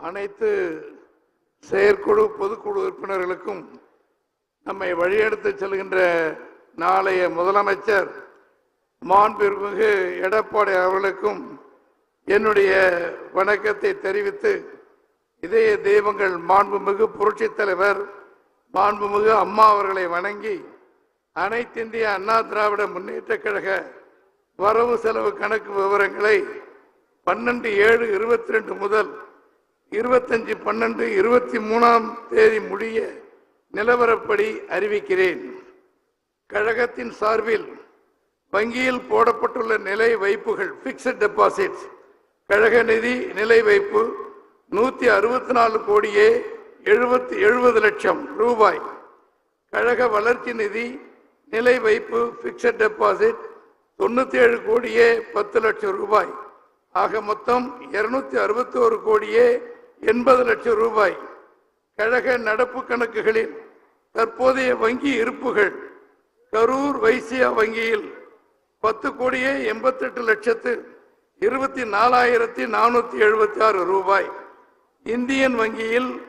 அனைத்து செயற்குழு பொதுக்குழு உறுப்பினர்களுக்கும் நம்மை வழியெடுத்து செல்கின்ற நாளைய முதலமைச்சர் மாண்புமிகு எடப்பாடி அவர்களுக்கும் என்னுடைய வணக்கத்தை தெரிவித்து இதய தெய்வங்கள் மாண்புமிகு புரட்சித் தலைவர் மாண்புமிகு அம்மா அவர்களை வணங்கி அனைத்திந்திய அண்ணா திராவிட முன்னேற்ற கழக வரவு செலவு கணக்கு விவரங்களை பன்னெண்டு ஏழு இருபத்தி ரெண்டு முதல் இருபத்தஞ்சு பன்னெண்டு இருபத்தி மூணாம் தேதி முடிய நிலவரப்படி அறிவிக்கிறேன். கழகத்தின் சார்பில் வங்கியில் போடப்பட்டுள்ள நிலை வைப்புகள் பிக்சட் டெபாசிட்ஸ் கழக நிதி நிலை வைப்பு நூற்றி அறுபத்தி நாலு கோடியே எழுபத்தி எழுபது லட்சம் ரூபாய். கழக வளர்ச்சி நிதி நிலை வைப்பு பிக்சட் டெபாசிட் தொண்ணூற்றி ஏழு கோடியே பத்து லட்சம் ரூபாய். ஆக மொத்தம் இருநூத்தி அறுபத்தி ஒரு கோடியே எண்பது லட்சம் ரூபாய் கழக நடப்பு கணக்குகளில் தற்போதைய வங்கி இருப்புகள் கரூர் வைசியா வங்கியில் பத்து கோடியே எண்பத்தெட்டு லட்சத்து இருபத்தி நாலாயிரத்தி நானூத்தி எழுபத்தி ஆறு ரூபாய். இந்தியன் வங்கியில்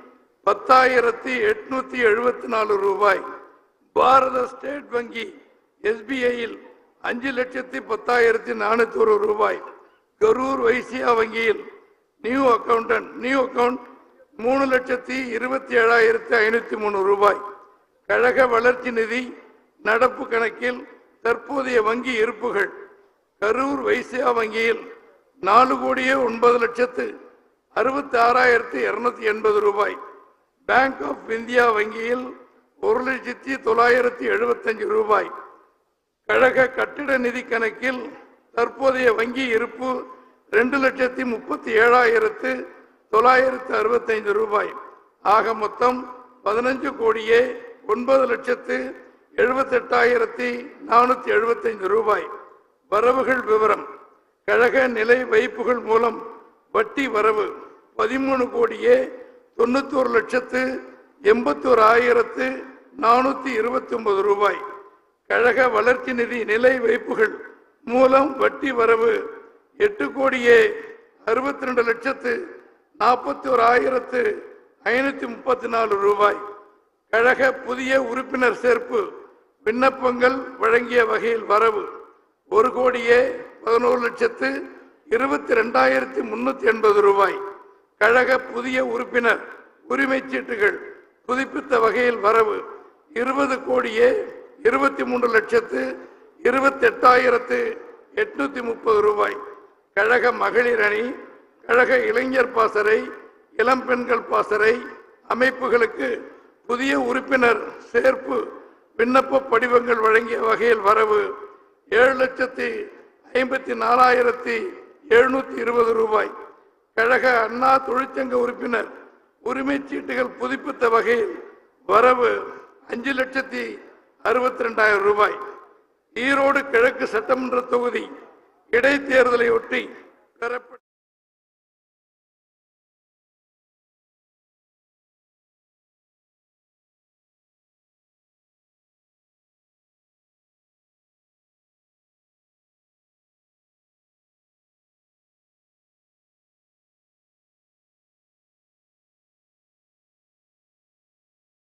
பத்தாயிரத்தி எட்நூத்தி எழுபத்தி நாலு ரூபாய். பாரத ஸ்டேட் வங்கி எஸ்பிஐயில் அஞ்சு லட்சத்தி பத்தாயிரத்தி நானூத்தி ஒரு ரூபாய். கரூர் வைசியா வங்கியில் நியூ அக்கௌண்டன்ட் நியூ அக்கவுண்ட் மூணு லட்சத்தி இருபத்தி ஏழாயிரத்தி ஐநூத்தி மூணு ரூபாய். கழக வளர்ச்சி நிதி நடப்பு கணக்கில் தற்போதைய வங்கி இருப்புகள். கரூர் வைசியா வங்கியில் நாலு கோடியே ஒன்பது லட்சத்து அறுபத்தி ஆறாயிரத்தி இருநூத்தி எண்பது ரூபாய். பேங்க் ஆஃப் இந்தியா வங்கியில் ஒரு லட்சத்தி தொள்ளாயிரத்தி எழுபத்தஞ்சு ரூபாய். கழக கட்டிட நிதி கணக்கில் தற்போதைய வங்கி இருப்பு ரெண்டு லட்சத்தி முப்பத்தி ஏழாயிரத்து தொள்ளாயிரத்து அறுபத்தைந்து ரூபாய். ஆக மொத்தம் பதினஞ்சு கோடியே ஒன்பது லட்சத்து எழுபத்தெட்டாயிரத்தி நானூற்றி எழுபத்தைந்து ரூபாய். வரவுகள் விவரம். கழக நிலை வைப்புகள் மூலம் வட்டி வரவு பதிமூணு கோடியே தொண்ணூத்தோரு லட்சத்து எண்பத்தோரு ஆயிரத்து நானூற்றி இருபத்தி ஒன்பது ரூபாய். கழக வளர்ச்சி நிதி நிலை வைப்புகள் மூலம் வட்டி வரவு எட்டு கோடியே அறுபத்தி ரெண்டு லட்சத்து நாற்பத்தி ஒரு ஆயிரத்து ஐநூத்தி முப்பத்தி நாலு ரூபாய். கழக புதிய உறுப்பினர் சேர்ப்பு விண்ணப்பங்கள் வழங்கிய வகையில் வரவு ஒரு கோடியே பதினோரு லட்சத்து இருபத்தி ரெண்டாயிரத்தி முன்னூத்தி எண்பது ரூபாய். கழக புதிய உறுப்பினர் உரிமை சீட்டுகள் புதுப்பித்த வகையில் வரவு இருபது கோடியே இருபத்தி மூன்று லட்சத்து இருபத்தி எட்டாயிரத்து எட்நூத்தி முப்பது ரூபாய். கழக மகளிர் அணி கழக இளைஞர் பாசறை இளம் பெண்கள் பாசறை அமைப்புகளுக்கு புதிய உறுப்பினர் சேர்ப்பு விண்ணப்ப படிவங்கள் வழங்கிய வகையில் வரவு ஏழு லட்சத்தி ஐம்பத்தி நாலாயிரத்தி எழுநூற்றி இருபது ரூபாய். கழக அண்ணா தொழிற்சங்க உறுப்பினர் உரிமைச் சீட்டுகள் புதுப்பித்த வகையில் வரவு அஞ்சு லட்சத்தி அறுபத்தி ரெண்டாயிரம் ரூபாய். ஈரோடு கிழக்கு சட்டமன்ற தொகுதி இடைத்தேர்தலை ஒட்டி பெறப்பட்ட